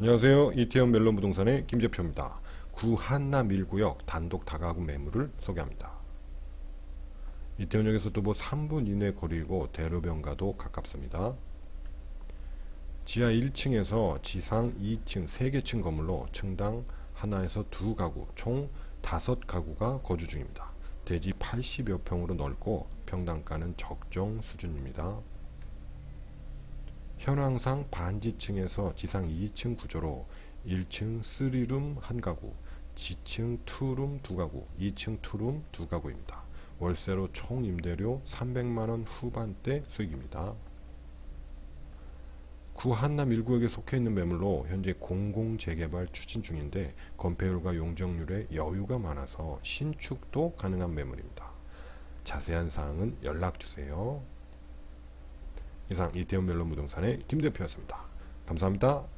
안녕하세요. 이태원 멜론 부동산의 김 대표입니다. 구한남 1구역 단독 다가구 매물을 소개합니다. 이태원역에서도 뭐 3분 이내 거리고 대로변가도 가깝습니다. 지하 1층에서 지상 2층 3개층 건물로 층당 하나에서 두 가구 총 다섯 가구가 거주 중입니다. 대지 80여 평으로 넓고 평당가는 적정 수준입니다. 현황상 반지층에서 지상 2층 구조로 1층 3룸 한 가구, 지층 2룸 두 가구, 2층 2룸 두 가구입니다. 월세로 총 임대료 300만원 후반대 수익입니다. 구 한남 1구역에 속해 있는 매물로 현재 공공 재개발 추진 중인데 건폐율과 용적률에 여유가 많아서 신축도 가능한 매물입니다. 자세한 사항은 연락 주세요. 이상 이태원 멜론 부동산의 김 대표였습니다. 감사합니다.